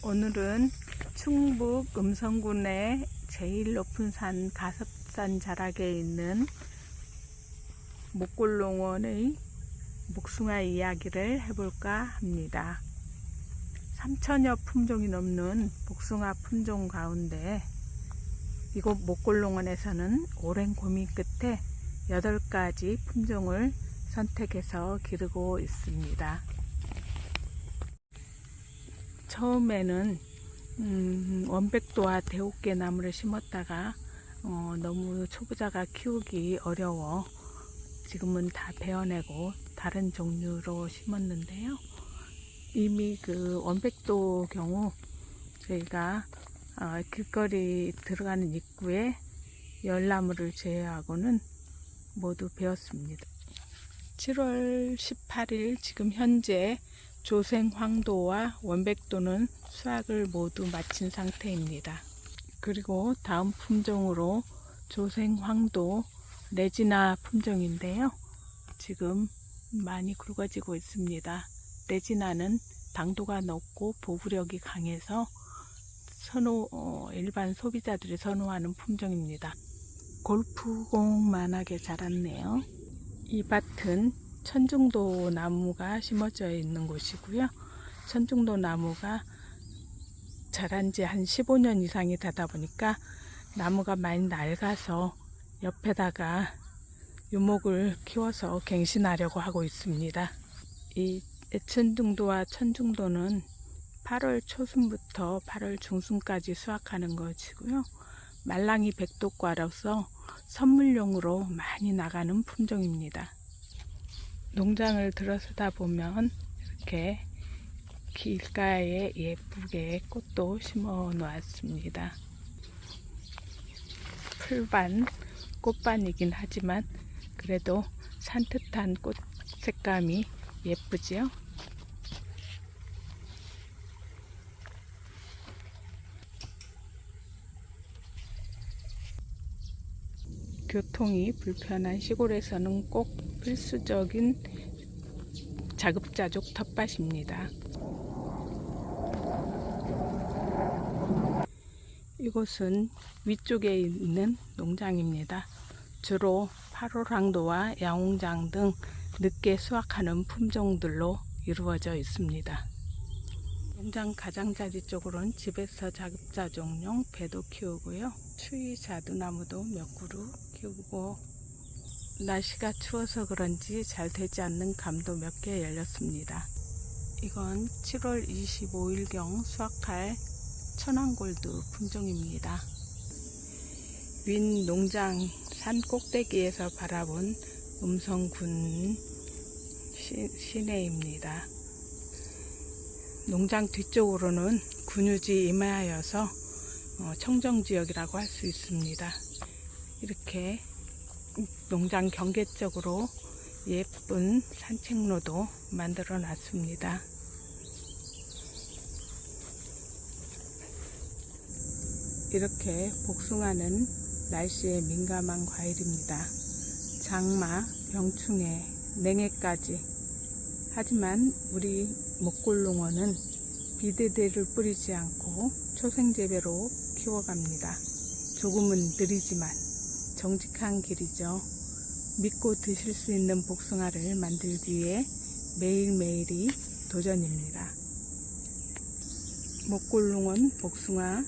오늘은 충북 음성군의 제일 높은 산 가섭산 자락에 있는 목골농원의 목숭아 이야기를 해볼까 합니다. 3천여 품종이 넘는 복숭아 품종 가운데 이곳 목골농원에서는 오랜 고민 끝에 8가지 품종을 선택해서 기르고 있습니다. 처음에는 음, 원백도와 대옥계 나무를 심었다가 어, 너무 초보자가 키우기 어려워 지금은 다 베어내고 다른 종류로 심었는데요. 이미 그 원백도 경우 저희가 어, 길거리 들어가는 입구에 열나무를 제외하고는 모두 베었습니다. 7월 18일 지금 현재 조생 황도와 원백도는 수확을 모두 마친 상태입니다. 그리고 다음 품종으로 조생 황도 레지나 품종인데요. 지금 많이 굵어지고 있습니다. 레지나는 당도가 높고 보부력이 강해서 선호 어, 일반 소비자들이 선호하는 품종입니다. 골프공만하게 자랐네요. 이 밭은 천중도 나무가 심어져 있는 곳이고요. 천중도 나무가 자란 지 한 15년 이상이 되다 보니까 나무가 많이 낡아서 옆에다가 유목을 키워서 갱신하려고 하고 있습니다. 이 애천중도와 천중도는 8월 초순부터 8월 중순까지 수확하는 것이고요. 말랑이 백독과로서 선물용으로 많이 나가는 품종입니다. 농장을 들어서다 보면 이렇게 길가에 예쁘게 꽃도 심어 놓았습니다. 풀반, 꽃반이긴 하지만 그래도 산뜻한 꽃 색감이 예쁘지요? 교통이 불편한 시골에서는 꼭 필수적인 자급자족 텃밭입니다. 이곳은 위쪽에 있는 농장입니다. 주로 8호랑도와 야옹장 등 늦게 수확하는 품종들로 이루어져 있습니다. 농장 가장자리 쪽으로는 집에서 자급자족용 배도 키우고요. 추위 자두나무도 몇 그루 키우고 날씨가 추워서 그런지 잘 되지 않는 감도 몇 개 열렸습니다. 이건 7월 25일경 수확할 천왕골드 품종입니다. 윈 농장 산 꼭대기에서 바라본 음성군 시, 시내입니다. 농장 뒤쪽으로는 군유지 임하여서 어, 청정지역이라고 할 수 있습니다. 이렇게 농장 경계 쪽으로 예쁜 산책로도 만들어 놨습니다. 이렇게 복숭아는 날씨에 민감한 과일입니다. 장마, 병충해, 냉해까지. 하지만 우리 목골농원은 비대대를 뿌리지 않고 초생재배로 키워갑니다. 조금은 느리지만 정직한 길이죠. 믿고 드실 수 있는 복숭아를 만들기 위해 매일매일이 도전입니다. 목골농원 복숭아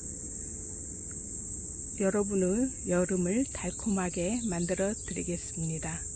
여러분의 여름을 달콤하게 만들어 드리겠습니다.